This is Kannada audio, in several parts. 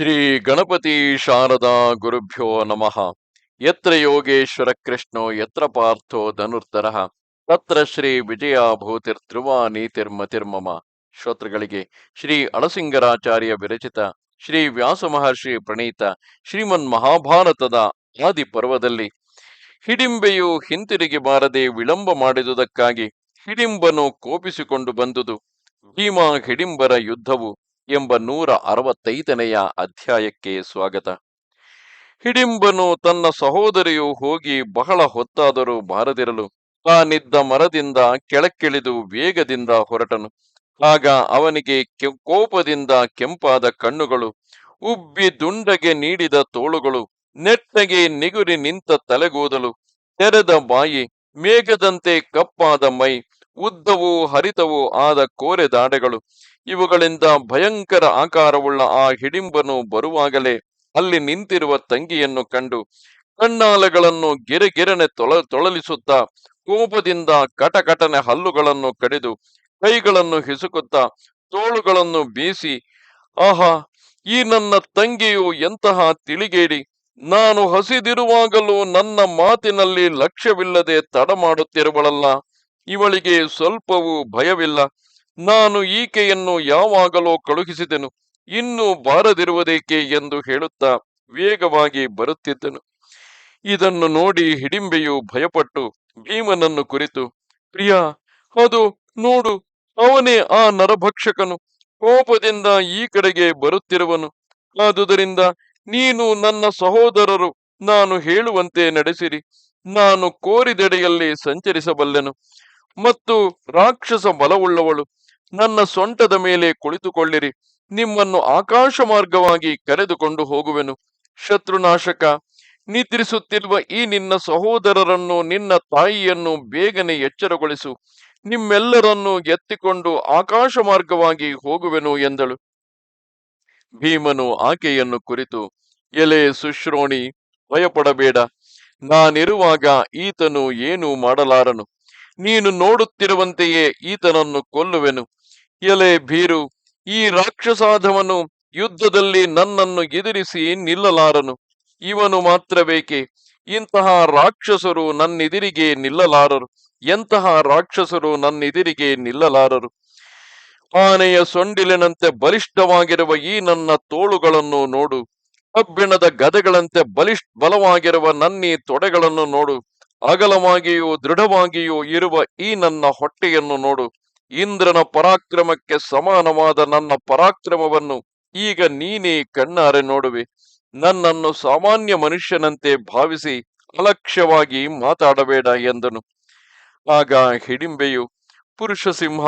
ಶ್ರೀ ಗಣಪತಿ ಶಾರದಾ ಗುರುಭ್ಯೋ ನಮಃ. ಯತ್ರ ಯೋಗೇಶ್ವರ ಕೃಷ್ಣೋ, ಯತ್ರ ಪಾರ್ಥೋ ಧನುರ್ಧರಃ. ತತ್ರ ಶ್ರೀ ವಿಜಯ ಭೂತಿರ್ಧ್ರುವ ನೀತಿರ್ಮತಿರ್ಮಮ ಶ್ರೋತೃಗಳಿಗೆ ಶ್ರೀ ಅಳಸಿಂಗರಾಚಾರ್ಯ ವಿರಚಿತ ಶ್ರೀ ವ್ಯಾಸ ಮಹರ್ಷಿ ಪ್ರಣೀತ ಶ್ರೀಮನ್ ಮಹಾಭಾರತದ ಆದಿ ಪರ್ವದಲ್ಲಿ ಹಿಡಿಂಬೆಯು ಹಿಂತಿರುಗಿ ಬಾರದೆ ವಿಳಂಬ ಮಾಡಿದುದಕ್ಕಾಗಿ ಹಿಡಿಂಬನು ಕೋಪಿಸಿಕೊಂಡು ಬಂದುದು. ಭೀಮ ಹಿಡಿಂಬರ ಯುದ್ಧವು ಎಂಬ ನೂರ ಅರವತ್ತೈದನೆಯ ಅಧ್ಯಾಯಕ್ಕೆ ಸ್ವಾಗತ. ಹಿಡಿಂಬನು ತನ್ನ ಸಹೋದರಿಯು ಹೋಗಿ ಬಹಳ ಹೊತ್ತಾದರೂ ಬಾರದಿರಲು, ತಾನಿದ್ದ ಮರದಿಂದ ಕೆಳಕ್ಕಿಳಿದು ವೇಗದಿಂದ ಹೊರಟನು. ಆಗ ಅವನಿಗೆ ಕೋಪದಿಂದ ಕೆಂಪಾದ ಕಣ್ಣುಗಳು, ಉಬ್ಬಿ ದುಂಡಗೆ ನೀಡಿದ ತೋಳುಗಳು, ನೆಟ್ಟಗೆ ನಿಗುರಿ ನಿಂತ ತಲೆಗೂದಲು, ತೆರೆದ ಬಾಯಿ, ಮೇಘದಂತೆ ಕಪ್ಪಾದ ಮೈ ಉದ್ದವೂ ಹರಿತವೂ ಆದ ಕೋರೆ ದಾಡೆಗಳು. ಇವುಗಳಿಂದ ಭಯಂಕರ ಆಕಾರವುಳ್ಳ ಆ ಹಿಡಿಂಬನು ಬರುವಾಗಲೇ ಅಲ್ಲಿ ನಿಂತಿರುವ ತಂಗಿಯನ್ನು ಕಂಡು ಕಣ್ಣಾಲೆಗಳನ್ನು ಗೆರೆಗೆರೆನೆ ತೊಳ ತೊಳಲಿಸುತ್ತಾ ಕೋಪದಿಂದ ಕಟಕಟನೆ ಹಲ್ಲುಗಳನ್ನು ಕಡಿದು ಕೈಗಳನ್ನು ಹಿಸುಕುತ್ತಾ ತೋಳುಗಳನ್ನು ಬೀಸಿ, ಆಹಾ, ಈ ನನ್ನ ತಂಗಿಯು ಎಂತಹ ತಿಳಿಗೇಡಿ! ನಾನು ಹಸಿದಿರುವಾಗಲೂ ನನ್ನ ಮಾತಿನಲ್ಲಿ ಲಕ್ಷ್ಯವಿಲ್ಲದೆ ತಡ ಮಾಡುತ್ತಿರುವಳಲ್ಲ! ಇವಳಿಗೆ ಸ್ವಲ್ಪವೂ ಭಯವಿಲ್ಲ. ನಾನು ಈಕೆಯನ್ನು ಯಾವಾಗಲೋ ಕಳುಹಿಸಿದೆನು, ಇನ್ನು ಬಾರದಿರುವುದೇಕೆ ಎಂದು ಹೇಳುತ್ತಾ ವೇಗವಾಗಿ ಬರುತ್ತಿದ್ದನು. ಇದನ್ನು ನೋಡಿ ಹಿಡಿಂಬೆಯು ಭಯಪಟ್ಟು ಭೀಮನನ್ನು ಕುರಿತು, ಪ್ರಿಯ, ಅದು ನೋಡು, ಅವನೇ ಆ ನರಭಕ್ಷಕನು, ಕೋಪದಿಂದ ಈ ಕಡೆಗೆ ಬರುತ್ತಿರುವನು. ಆದುದರಿಂದ ನೀನು ನನ್ನ ಸಹೋದರರು, ನಾನು ಹೇಳುವಂತೆ ನಡೆಸಿರಿ. ನಾನು ಕೋರಿದೆಡೆಯಲ್ಲಿ ಸಂಚರಿಸಬಲ್ಲೆನು. ಮತ್ತು ರಾಕ್ಷಸ ಬಲವುಳ್ಳವಳು ನನ್ನ ಸೊಂಟದ ಮೇಲೆ ಕುಳಿತುಕೊಳ್ಳಿರಿ. ನಿಮ್ಮನ್ನು ಆಕಾಶ ಮಾರ್ಗವಾಗಿ ಕರೆದುಕೊಂಡು ಹೋಗುವೆನು. ಶತ್ರುನಾಶಕ, ನಿದ್ರಿಸುತ್ತಿರುವ ಈ ನಿನ್ನ ಸಹೋದರರನ್ನು ನಿನ್ನ ತಾಯಿಯನ್ನು ಬೇಗನೆ ಎಚ್ಚರಗೊಳಿಸು. ನಿಮ್ಮೆಲ್ಲರನ್ನು ಎತ್ತಿಕೊಂಡು ಆಕಾಶ ಮಾರ್ಗವಾಗಿ ಹೋಗುವೆನು ಎಂದಳು. ಭೀಮನು ಆಕೆಯನ್ನು ಕುರಿತು, ಎಲೆ ಸುಶ್ರೋಣಿ, ಭಯಪಡಬೇಡ. ನಾನಿರುವಾಗ ಈತನು ಏನೂ ಮಾಡಲಾರನು. ನೀನು ನೋಡುತ್ತಿರುವಂತೆಯೇ ಈತನನ್ನು ಕೊಲ್ಲುವೆನು. ಎಲೆ ಭೀರು, ಈ ರಾಕ್ಷಸಾಧವನು ಯುದ್ಧದಲ್ಲಿ ನನ್ನನ್ನು ಎದುರಿಸಿ ನಿಲ್ಲಲಾರನು. ಇವನು ಮಾತ್ರ ಬೇಕೆ ಇಂತಹ ರಾಕ್ಷಸರು ನನ್ನೆದಿರಿಗೆ ನಿಲ್ಲಲಾರರು. ಎಂತಹ ರಾಕ್ಷಸರು ನನ್ನೆದಿರಿಗೆ ನಿಲ್ಲಲಾರರು? ಆನೆಯ ಸೊಂಡಿಲಿನಂತೆ ಬಲಿಷ್ಠವಾಗಿರುವ ಈ ನನ್ನ ತೋಳುಗಳನ್ನು ನೋಡು. ಕಬ್ಬಿಣದ ಗದೆಗಳಂತೆ ಬಲಿಷ್ಠ ಬಲವಾಗಿರುವ ನನ್ನೀ ತೊಡೆಗಳನ್ನು ನೋಡು. ಅಗಲವಾಗಿಯೂ ದೃಢವಾಗಿಯೂ ಇರುವ ಈ ನನ್ನ ಹೊಟ್ಟೆಯನ್ನು ನೋಡು. ಇಂದ್ರನ ಪರಾಕ್ರಮಕ್ಕೆ ಸಮಾನವಾದ ನನ್ನ ಪರಾಕ್ರಮವನ್ನು ಈಗ ನೀನೇ ಕಣ್ಣಾರೆ ನೋಡುವೆ. ನನ್ನನ್ನು ಸಾಮಾನ್ಯ ಮನುಷ್ಯನಂತೆ ಭಾವಿಸಿ ಅಲಕ್ಷ್ಯವಾಗಿ ಮಾತಾಡಬೇಡ ಎಂದನು. ಆಗ ಹಿಡಿಂಬೆಯು, ಪುರುಷ ಸಿಂಹ,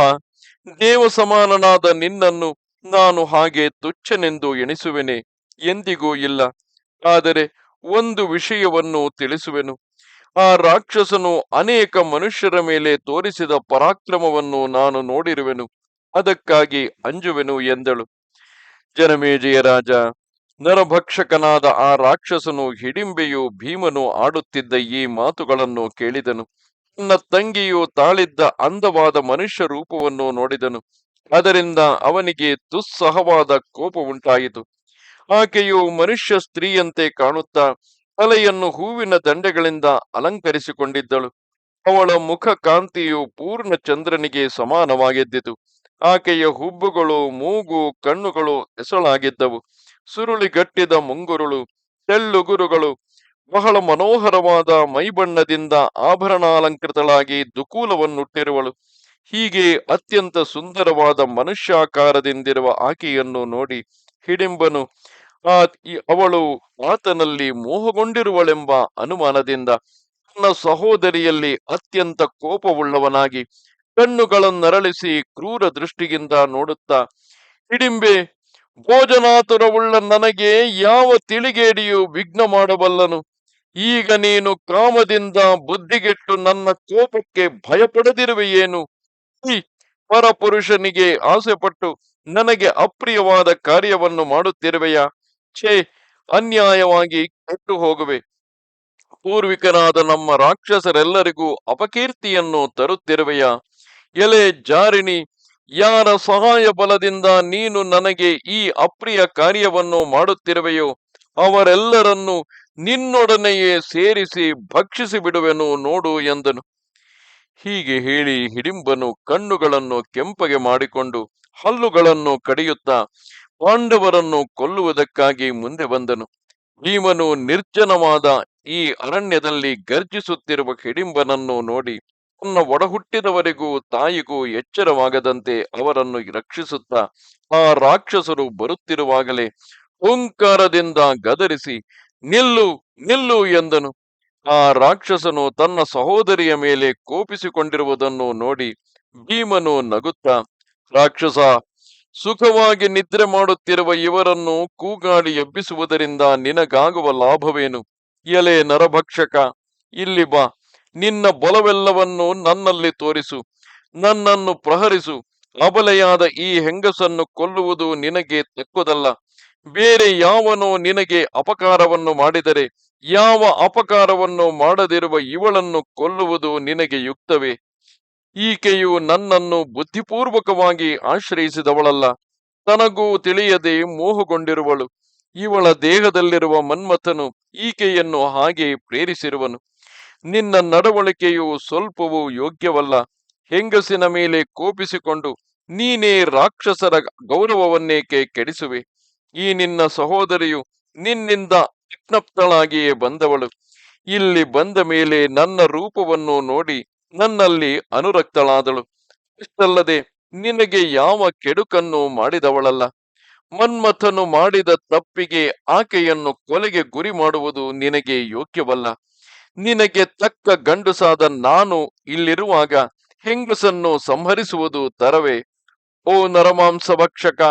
ದೇವ ಸಮಾನನಾದ ನಿನ್ನನ್ನು ನಾನು ಹಾಗೆ ತುಚ್ಛನೆಂದು ಎಣಿಸುವೆನೆ ಎಂದಿಗೂ ಇಲ್ಲ. ಆದರೆ ಒಂದು ವಿಷಯವನ್ನು ತಿಳಿಸುವೆನು. ಆ ರಾಕ್ಷಸನು ಅನೇಕ ಮನುಷ್ಯರ ಮೇಲೆ ತೋರಿಸಿದ ಪರಾಕ್ರಮವನ್ನು ನಾನು ನೋಡಿರುವೆನು, ಅದಕ್ಕಾಗಿ ಅಂಜುವೆನು ಎಂದಳು. ಜನಮೇಜಯ ರಾಜ, ನರಭಕ್ಷಕನಾದ ಆ ರಾಕ್ಷಸನು ಹಿಡಿಂಬೆಯು ಭೀಮನು ಆಡುತ್ತಿದ್ದ ಈ ಮಾತುಗಳನ್ನು ಕೇಳಿದನು. ತನ್ನ ತಂಗಿಯು ತಾಳಿದ್ದ ಅಂದವಾದ ಮನುಷ್ಯ ರೂಪವನ್ನು ನೋಡಿದನು. ಅದರಿಂದ ಅವನಿಗೆ ದುಸ್ಸಹವಾದ ಕೋಪ ಉಂಟಾಯಿತು. ಆಕೆಯು ಮನುಷ್ಯ ಸ್ತ್ರೀಯಂತೆ ಕಾಣುತ್ತಾ ತಲೆಯನ್ನು ಹೂವಿನ ದಂಡೆಗಳಿಂದ ಅಲಂಕರಿಸಿಕೊಂಡಿದ್ದಳು. ಅವಳ ಮುಖ ಕಾಂತಿಯು ಪೂರ್ಣ ಚಂದ್ರನಿಗೆ ಸಮಾನವಾಗಿದ್ದಿತು. ಆಕೆಯ ಹುಬ್ಬುಗಳು, ಮೂಗು, ಕಣ್ಣುಗಳು ಎಸಳಾಗಿದ್ದವು. ಸುರುಳಿಗಟ್ಟಿದ ಮುಂಗುರುಳು, ತೆಳ್ಳುಗುರುಗಳು, ಬಹಳ ಮನೋಹರವಾದ ಮೈಬಣ್ಣದಿಂದ ಆಭರಣಾಲಂಕೃತಳಾಗಿ ದುಕೂಲವನ್ನುಟ್ಟಿರುವಳು. ಹೀಗೆ ಅತ್ಯಂತ ಸುಂದರವಾದ ಮನುಷ್ಯಾಕಾರದಿಂದಿರುವ ಆಕೆಯನ್ನು ನೋಡಿ ಹಿಡಿಂಬನು. ಅವಳು ಆತನಲ್ಲಿ ಮೋಹಗೊಂಡಿರುವಳೆಂಬ ಅನುಮಾನದಿಂದ ತನ್ನ ಸಹೋದರಿಯಲ್ಲಿ ಅತ್ಯಂತ ಕೋಪವುಳ್ಳವನಾಗಿ ಕಣ್ಣುಗಳನ್ನರಳಿಸಿ ಕ್ರೂರ ದೃಷ್ಟಿಯಿಂದ ನೋಡುತ್ತಾ, ಹಿಡಿಂಬೆ, ಭೋಜನಾತುರವುಳ್ಳ ನನಗೆ ಯಾವ ತಿಳಿಗೇಡಿಯು ವಿಘ್ನ ಮಾಡಬಲ್ಲನು ಈಗ ನೀನು ಕಾಮದಿಂದ ಬುದ್ಧಿಗೆಟ್ಟು ನನ್ನ ಕೋಪಕ್ಕೆ ಭಯಪಡದಿರುವೆಯೇನು? ಈ ಪರಪುರುಷನಿಗೆ ಆಸೆಪಟ್ಟು ನನಗೆ ಅಪ್ರಿಯವಾದ ಕಾರ್ಯವನ್ನು ಮಾಡುತ್ತಿರುವೆಯಾ? ಛೇ ಅನ್ಯಾಯವಾಗಿ ಕೆಟ್ಟು ಹೋಗುವೆ ಪೂರ್ವಿಕರಾದ ನಮ್ಮ ರಾಕ್ಷಸರೆಲ್ಲರಿಗೂ ಅಪಕೀರ್ತಿಯನ್ನು ತರುತ್ತಿರುವೆಯ? ಎಲೆ ಜಾರಿಣಿ, ಯಾರ ಸಹಾಯ ಬಲದಿಂದ ನೀನು ನನಗೆ ಈ ಅಪ್ರಿಯ ಕಾರ್ಯವನ್ನು ಮಾಡುತ್ತಿರುವೆಯೋ, ಅವರೆಲ್ಲರನ್ನು ನಿನ್ನೊಡನೆಯೇ ಸೇರಿಸಿ ಭಕ್ಷಿಸಿ ಬಿಡುವೆನು ನೋಡು ಎಂದನು. ಹೀಗೆ ಹೇಳಿ ಹಿಡಿಂಬನು ಕಣ್ಣುಗಳನ್ನು ಕೆಂಪಗೆ ಮಾಡಿಕೊಂಡು ಹಲ್ಲುಗಳನ್ನು ಕಡಿಯುತ್ತಾ ಪಾಂಡವರನ್ನು ಕೊಲ್ಲುವುದಕ್ಕಾಗಿ ಮುಂದೆ ಬಂದನು. ಭೀಮನು ನಿರ್ಜನವಾದ ಈ ಅರಣ್ಯದಲ್ಲಿ ಗರ್ಜಿಸುತ್ತಿರುವ ಹಿಡಿಂಬನನ್ನು ನೋಡಿ, ತನ್ನ ಒಡಹುಟ್ಟಿದವರಿಗೂ ತಾಯಿಗೂ ಎಚ್ಚರವಾಗದಂತೆ ಅವರನ್ನು ರಕ್ಷಿಸುತ್ತಾ, ಆ ರಾಕ್ಷಸರು ಬರುತ್ತಿರುವಾಗಲೇ ಓಂಕಾರದಿಂದ ಗದರಿಸಿ, ನಿಲ್ಲು ನಿಲ್ಲು ಎಂದನು. ಆ ರಾಕ್ಷಸನು ತನ್ನ ಸಹೋದರಿಯ ಮೇಲೆ ಕೋಪಿಸಿಕೊಂಡಿರುವುದನ್ನು ನೋಡಿ ಭೀಮನು ನಗುತ್ತಾ, ರಾಕ್ಷಸ ಸುಖವಾಗಿ ನಿದ್ರೆ ಮಾಡುತ್ತಿರುವ ಇವರನ್ನು ಕೂಗಾಡಿ ಎಬ್ಬಿಸುವುದರಿಂದ ನಿನಗಾಗುವ ಲಾಭವೇನು? ಎಲೆ ನರಭಕ್ಷಕ, ಇಲ್ಲಿ ಬಾ. ನಿನ್ನ ಬಲವೆಲ್ಲವನ್ನು ನನ್ನಲ್ಲಿ ತೋರಿಸು. ನನ್ನನ್ನು ಪ್ರಹರಿಸು. ಅಬಲೆಯಾದ ಈ ಹೆಂಗಸನ್ನು ಕೊಲ್ಲುವುದು ನಿನಗೆ ತಕ್ಕುದಲ್ಲ. ಬೇರೆ ಯಾವನೋ ನಿನಗೆ ಅಪಕಾರವನ್ನು ಮಾಡಿದರೆ, ಯಾವ ಅಪಕಾರವನ್ನು ಮಾಡದಿರುವ ಇವಳನ್ನು ಕೊಲ್ಲುವುದು ನಿನಗೆ ಯುಕ್ತವೇ? ಈಕೆಯು ನನ್ನನ್ನು ಬುದ್ಧಿಪೂರ್ವಕವಾಗಿ ಆಶ್ರಯಿಸಿದವಳಲ್ಲ. ತನಗೂ ತಿಳಿಯದೆ ಮೋಹಗೊಂಡಿರುವಳು. ಇವಳ ದೇಹದಲ್ಲಿರುವ ಮನ್ಮಥನು ಈಕೆಯನ್ನು ಹಾಗೆ ಪ್ರೇರಿಸಿರುವನು. ನಿನ್ನ ನಡವಳಿಕೆಯು ಸ್ವಲ್ಪವೂ ಯೋಗ್ಯವಲ್ಲ. ಹೆಂಗಸಿನ ಮೇಲೆ ಕೋಪಿಸಿಕೊಂಡು ನೀನೇ ರಾಕ್ಷಸರ ಗೌರವವನ್ನೇಕೆ ಕೆಡಿಸುವೆ? ಈ ನಿನ್ನ ಸಹೋದರಿಯು ನಿನ್ನಿಂದ ವಿಜ್ಞಪ್ತಳಾಗಿಯೇ ಬಂದವಳು. ಇಲ್ಲಿ ಬಂದ ಮೇಲೆ ನನ್ನ ರೂಪವನ್ನು ನೋಡಿ ನನ್ನಲ್ಲಿ ಅನುರಕ್ತಳಾದಳು. ಇಷ್ಟಲ್ಲದೆ ನಿನಗೆ ಯಾವ ಕೆಡುಕನ್ನು ಮಾಡಿದವಳಲ್ಲ. ಮನ್ಮಥನು ಮಾಡಿದ ತಪ್ಪಿಗೆ ಆಕೆಯನ್ನು ಕೊಲೆಗೆ ಗುರಿ ಮಾಡುವುದು ನಿನಗೆ ಯೋಗ್ಯವಲ್ಲ. ನಿನಗೆ ತಕ್ಕ ಗಂಡುಸಾದ ನಾನು ಇಲ್ಲಿರುವಾಗ ಹೆಂಗಸನ್ನು ಸಂಹರಿಸುವುದು ತರವೇ? ಓ ನರಮಾಂಸ ಭಕ್ಷಕ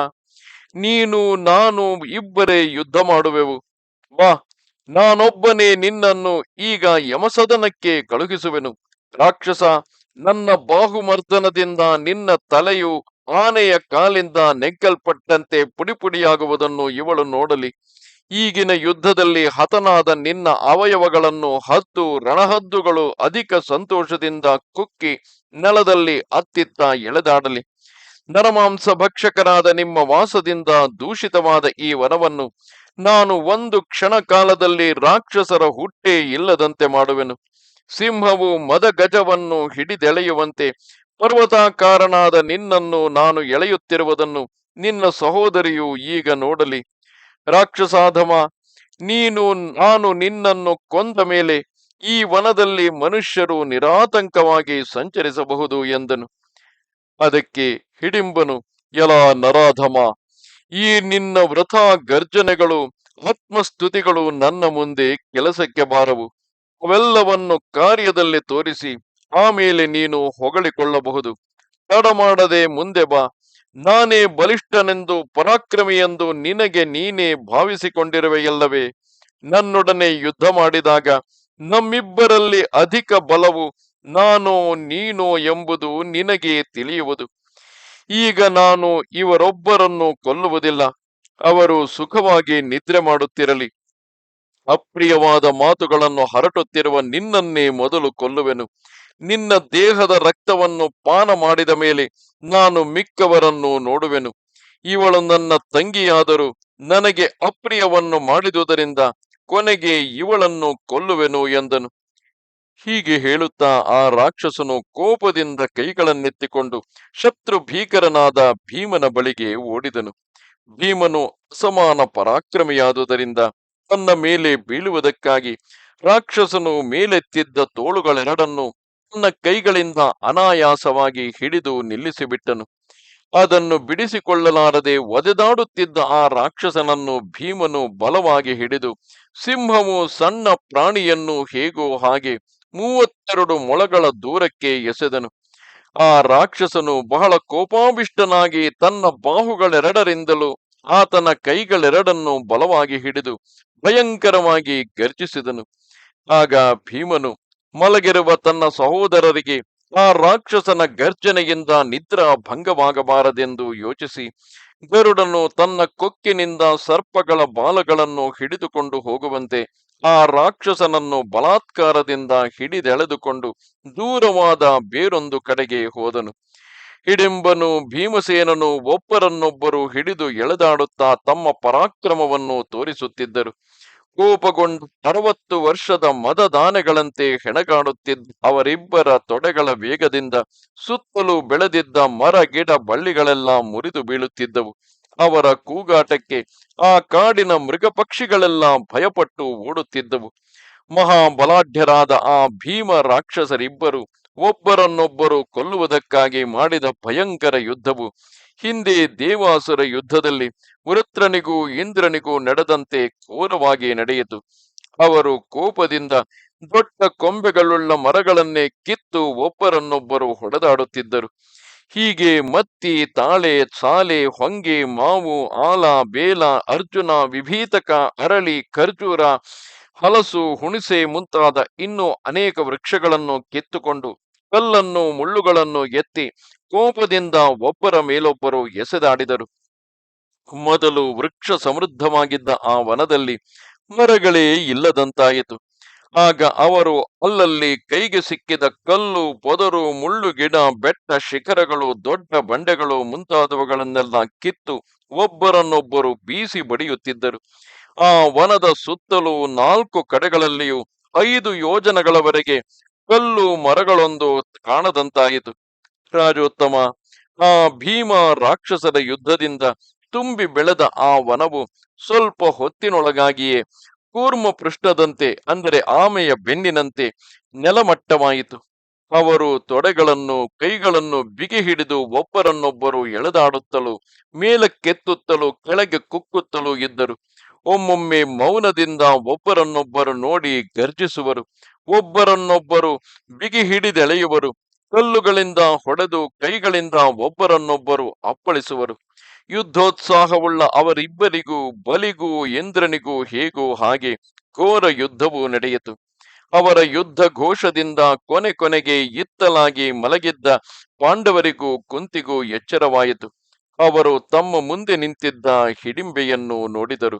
ನೀನು ನಾನು ಇಬ್ಬರೇ ಯುದ್ಧ ಮಾಡುವೆವು. ವಾ ನಾನೊಬ್ಬನೇ ನಿನ್ನನ್ನು ಈಗ ಯಮಸದನಕ್ಕೆ ಕಳುಹಿಸುವೆನು. ರಾಕ್ಷಸ, ನನ್ನ ಬಾಹುಮರ್ದನದಿಂದ ನಿನ್ನ ತಲೆಯು ಆನೆಯ ಕಾಲಿಂದ ನೆಗ್ಗಲ್ಪಟ್ಟಂತೆ ಪುಡಿಪುಡಿಯಾಗುವುದನ್ನು ಇವಳು ನೋಡಲಿ. ಈಗಿನ ಯುದ್ಧದಲ್ಲಿ ಹತನಾದ ನಿನ್ನ ಅವಯವಗಳನ್ನು ಹತ್ತು ರಣಹದ್ದುಗಳು ಅಧಿಕ ಸಂತೋಷದಿಂದ ಕುಕ್ಕಿ ನೆಲದಲ್ಲಿ ಅತ್ತಿತ್ತ ಎಳೆದಾಡಲಿ. ನರಮಾಂಸ ಭಕ್ಷಕರಾದ ನಿಮ್ಮ ವಾಸದಿಂದ ದೂಷಿತವಾದ ಈ ವನವನ್ನು ನಾನು ಒಂದು ಕ್ಷಣ ಕಾಲದಲ್ಲಿ ರಾಕ್ಷಸರ ಹುಟ್ಟೇ ಇಲ್ಲದಂತೆ ಮಾಡುವೆನು. ಸಿಂಹವು ಮದಗಜವನ್ನು ಹಿಡಿದೆಳೆಯುವಂತೆ ಪರ್ವತಾಕಾರನಾದ ನಿನ್ನನ್ನು ನಾನು ಎಳೆಯುತ್ತಿರುವುದನ್ನು ನಿನ್ನ ಸಹೋದರಿಯು ಈಗ ನೋಡಲಿ. ರಾಕ್ಷಸಾಧಮ, ನೀನು, ನಾನು ನಿನ್ನನ್ನು ಕೊಂದ ಮೇಲೆ ಈ ವನದಲ್ಲಿ ಮನುಷ್ಯರು ನಿರಾತಂಕವಾಗಿ ಸಂಚರಿಸಬಹುದು ಎಂದನು. ಅದಕ್ಕೆ ಹಿಡಿಂಬನು ಎಲ ನರಾಧಮ, ಈ ನಿನ್ನ ವೃಥಾ ಗರ್ಜನೆಗಳು, ಆತ್ಮಸ್ತುತಿಗಳು ನನ್ನ ಮುಂದೆ ಕೆಲಸಕ್ಕೆ ಬಾರವು. ಅವೆಲ್ಲವನ್ನು ಕಾರ್ಯದಲ್ಲಿ ತೋರಿಸಿ ಆಮೇಲೆ ನೀನು ಹೊಗಳಿಕೊಳ್ಳಬಹುದು. ತಡ ಮಾಡದೆ ಮುಂದೆ ಬಾ. ನಾನೇ ಬಲಿಷ್ಠನೆಂದು ಪರಾಕ್ರಮಿಯೆಂದು ನಿನಗೆ ನೀನೇ ಭಾವಿಸಿಕೊಂಡಿರುವೆಯಲ್ಲವೇ? ನನ್ನೊಡನೆ ಯುದ್ಧ ಮಾಡಿದಾಗ ನಮ್ಮಿಬ್ಬರಲ್ಲಿ ಅಧಿಕ ಬಲವು ನಾನೋ ನೀನೋ ಎಂಬುದು ನಿನಗೆ ತಿಳಿಯುವುದು. ಈಗ ನಾನು ಇವರೊಬ್ಬರನ್ನು ಕೊಲ್ಲುವುದಿಲ್ಲ. ಅವರು ಸುಖವಾಗಿ ನಿದ್ರೆ ಮಾಡುತ್ತಿರಲಿ. ಅಪ್ರಿಯವಾದ ಮಾತುಗಳನ್ನು ಹರಟುತ್ತಿರುವ ನಿನ್ನನ್ನೇ ಮೊದಲು ಕೊಲ್ಲುವೆನು. ನಿನ್ನ ದೇಹದ ರಕ್ತವನ್ನು ಪಾನ ಮಾಡಿದ ಮೇಲೆ ನಾನು ಮಿಕ್ಕವರನ್ನು ನೋಡುವೆನು. ಇವಳು ನನ್ನ ತಂಗಿಯಾದರೂ ನನಗೆ ಅಪ್ರಿಯವನ್ನು ಮಾಡಿದುದರಿಂದ ಕೊನೆಗೆ ಇವಳನ್ನು ಕೊಲ್ಲುವೆನು ಎಂದನು. ಹೀಗೆ ಹೇಳುತ್ತಾ ಆ ರಾಕ್ಷಸನು ಕೋಪದಿಂದ ಕೈಗಳನ್ನೆತ್ತಿಕೊಂಡು ಶತ್ರು ಭೀಕರನಾದ ಭೀಮನ ಬಳಿಗೆ ಓಡಿದನು. ಭೀಮನು ಅಸಮಾನ ಪರಾಕ್ರಮಿಯಾದುದರಿಂದ ತನ್ನ ಮೇಲೆ ಬೀಳುವುದಕ್ಕಾಗಿ ರಾಕ್ಷಸನು ಮೇಲೆತ್ತಿದ್ದ ತೋಳುಗಳೆರಡನ್ನು ತನ್ನ ಕೈಗಳಿಂದ ಅನಾಯಾಸವಾಗಿ ಹಿಡಿದು ನಿಲ್ಲಿಸಿಬಿಟ್ಟನು. ಅದನ್ನು ಬಿಡಿಸಿಕೊಳ್ಳಲಾರದೆ ಒದೆದಾಡುತ್ತಿದ್ದ ಆ ರಾಕ್ಷಸನನ್ನು ಭೀಮನು ಬಲವಾಗಿ ಹಿಡಿದು ಸಿಂಹವು ಸಣ್ಣ ಪ್ರಾಣಿಯನ್ನು ಹೇಗೋ ಹಾಗೆ ಮೂವತ್ತೆರಡು ಮೊಳಗಳ ದೂರಕ್ಕೆ ಎಸೆದನು. ಆ ರಾಕ್ಷಸನು ಬಹಳ ಕೋಪಾವಿಷ್ಟನಾಗಿ ತನ್ನ ಬಾಹುಗಳೆರಡರಿಂದಲೂ ಆತನ ಕೈಗಳೆರಡನ್ನು ಬಲವಾಗಿ ಹಿಡಿದು ಭಯಂಕರವಾಗಿ ಗರ್ಜಿಸಿದನು. ಆಗ ಭೀಮನು ಮಲಗಿರುವ ತನ್ನ ಸಹೋದರರಿಗೆ, ಆ ರಾಕ್ಷಸನ ಗರ್ಜನೆಯಿಂದ ನಿದ್ರಾ ಭಂಗವಾಗಬಾರದೆಂದು ಯೋಚಿಸಿ, ಗರುಡನು ತನ್ನ ಕೊಕ್ಕಿನಿಂದ ಸರ್ಪಗಳ ಬಾಲಗಳನ್ನು ಹಿಡಿದುಕೊಂಡು ಹೋಗುವಂತೆ ಆ ರಾಕ್ಷಸನನ್ನು ಬಲಾತ್ಕಾರದಿಂದ ಹಿಡಿದೆಳೆದುಕೊಂಡು ದೂರವಾದ ಬೇರೊಂದು ಕಡೆಗೆ ಹೋದನು. ಹಿಡಿಂಬನು ಭೀಮಸೇನನು ಒಬ್ಬರನ್ನೊಬ್ಬರು ಹಿಡಿದು ಎಳೆದಾಡುತ್ತಾ ತಮ್ಮ ಪರಾಕ್ರಮವನ್ನು ತೋರಿಸುತ್ತಿದ್ದರು. ಕೋಪಗೊಂಡು ಅರವತ್ತು ವರ್ಷದ ಮದದಾನೆಗಳಂತೆ ಹೆಣಗಾಡುತ್ತಿದ್ದ ಅವರಿಬ್ಬರ ತೊಡೆಗಳ ವೇಗದಿಂದ ಸುತ್ತಲೂ ಬೆಳೆದಿದ್ದ ಮರ, ಗಿಡ, ಬಳ್ಳಿಗಳೆಲ್ಲ ಮುರಿದು ಬೀಳುತ್ತಿದ್ದವು. ಅವರ ಕೂಗಾಟಕ್ಕೆ ಆ ಕಾಡಿನ ಮೃಗ ಪಕ್ಷಿಗಳೆಲ್ಲ ಭಯಪಟ್ಟು ಓಡುತ್ತಿದ್ದವು. ಮಹಾಬಲಾಢ್ಯರಾದ ಆ ಭೀಮ ರಾಕ್ಷಸರಿಬ್ಬರು ಒಬ್ಬರನ್ನೊಬ್ಬರು ಕೊಲ್ಲುವುದಕ್ಕಾಗಿ ಮಾಡಿದ ಭಯಂಕರ ಯುದ್ಧವು ಹಿಂದೆ ದೇವಾಸುರ ಯುದ್ಧದಲ್ಲಿ ವೃತ್ರನಿಗೂ ಇಂದ್ರನಿಗೂ ನಡೆದಂತೆ ಘೋರವಾಗಿ ನಡೆಯಿತು. ಅವರು ಕೋಪದಿಂದ ದೊಡ್ಡ ಕೊಂಬೆಗಳುಳ್ಳ ಮರಗಳನ್ನೇ ಕಿತ್ತು ಒಬ್ಬರನ್ನೊಬ್ಬರು ಹೊಡೆದಾಡುತ್ತಿದ್ದರು. ಹೀಗೆ ಮತ್ತಿ, ತಾಳೆ, ಸಾಲೆ, ಹೊಂಗೆ, ಮಾವು, ಆಲ, ಬೇಲ, ಅರ್ಜುನ, ವಿಭೀತಕ, ಅರಳಿ, ಖರ್ಜೂರ ಹಲಸು ಹುಣಿಸೆ ಮುಂತಾದ ಇನ್ನೂ ಅನೇಕ ವೃಕ್ಷಗಳನ್ನು ಕಿತ್ತುಕೊಂಡು ಕಲ್ಲನ್ನು ಮುಳ್ಳುಗಳನ್ನು ಎತ್ತಿ ಕೋಪದಿಂದ ಒಬ್ಬರ ಮೇಲೊಬ್ಬರು ಎಸೆದಾಡಿದರು. ಮೊದಲು ವೃಕ್ಷ ಸಮೃದ್ಧವಾಗಿದ್ದ ಆ ವನದಲ್ಲಿ ಮರಗಳೇ ಇಲ್ಲದಂತಾಯಿತು. ಆಗ ಅವರು ಅಲ್ಲಲ್ಲಿ ಕೈಗೆ ಸಿಕ್ಕಿದ ಕಲ್ಲು, ಪೊದರು, ಮುಳ್ಳು, ಗಿಡ, ಬೆಟ್ಟ, ಶಿಖರಗಳು, ದೊಡ್ಡ ಬಂಡೆಗಳು ಮುಂತಾದವುಗಳನ್ನೆಲ್ಲ ಕಿತ್ತು ಒಬ್ಬರನ್ನೊಬ್ಬರು ಬೀಸಿ ಬಡಿಯುತ್ತಿದ್ದರು. ಆ ವನದ ಸುತ್ತಲೂ ನಾಲ್ಕು ಕಡೆಗಳಲ್ಲಿಯೂ ಐದು ಯೋಜನಗಳವರೆಗೆ ಕಲ್ಲು ಮರಗಳೊಂದು ಕಾಣದಂತಾಯಿತು. ರಾಜೋತ್ತಮ, ಆ ಭೀಮ ರಾಕ್ಷಸರ ಯುದ್ಧದಿಂದ ತುಂಬಿ ಬೆಳೆದ ಆ ವನವು ಸ್ವಲ್ಪ ಹೊತ್ತಿನೊಳಗಾಗಿಯೇ ಕೂರ್ಮ ಪೃಷ್ಠದಂತೆ ಅಂದರೆ ಆಮೆಯ ಬೆನ್ನಿನಂತೆ ನೆಲಮಟ್ಟವಾಯಿತು. ಅವರು ತೊಡೆಗಳನ್ನು, ಕೈಗಳನ್ನು ಬಿಗಿ ಹಿಡಿದು ಒಬ್ಬರನ್ನೊಬ್ಬರು ಎಳೆದಾಡುತ್ತಲೂ, ಮೇಲಕ್ಕೆತ್ತುತ್ತಲೂ, ಕೆಳಗೆ ಕುಕ್ಕುತ್ತಲೂ ಇದ್ದರು. ಒಮ್ಮೊಮ್ಮೆ ಮೌನದಿಂದ ಒಬ್ಬರನ್ನೊಬ್ಬರು ನೋಡಿ ಗರ್ಜಿಸುವರು. ಒಬ್ಬರನ್ನೊಬ್ಬರು ಬಿಗಿ ಹಿಡಿದೆಳೆಯುವರು. ಕಲ್ಲುಗಳಿಂದ ಹೊಡೆದು ಕೈಗಳಿಂದ ಒಬ್ಬರನ್ನೊಬ್ಬರು ಅಪ್ಪಳಿಸುವರು. ಯುದ್ಧೋತ್ಸಾಹವುಳ್ಳ ಅವರಿಬ್ಬರಿಗೂ ಬಲಿಗೂ ಇಂದ್ರನಿಗೂ ಹೇಗೂ ಹಾಗೆ ಘೋರ ಯುದ್ಧವು ನಡೆಯಿತು. ಅವರ ಯುದ್ಧ ಘೋಷದಿಂದ ಕೊನೆ ಕೊನೆಗೆ ಇತ್ತಲಾಗಿ ಮಲಗಿದ್ದ ಪಾಂಡವರಿಗೂ ಕುಂತಿಗೂ ಎಚ್ಚರವಾಯಿತು. ಅವರು ತಮ್ಮ ಮುಂದೆ ನಿಂತಿದ್ದ ಹಿಡಿಂಬೆಯನ್ನು ನೋಡಿದರು.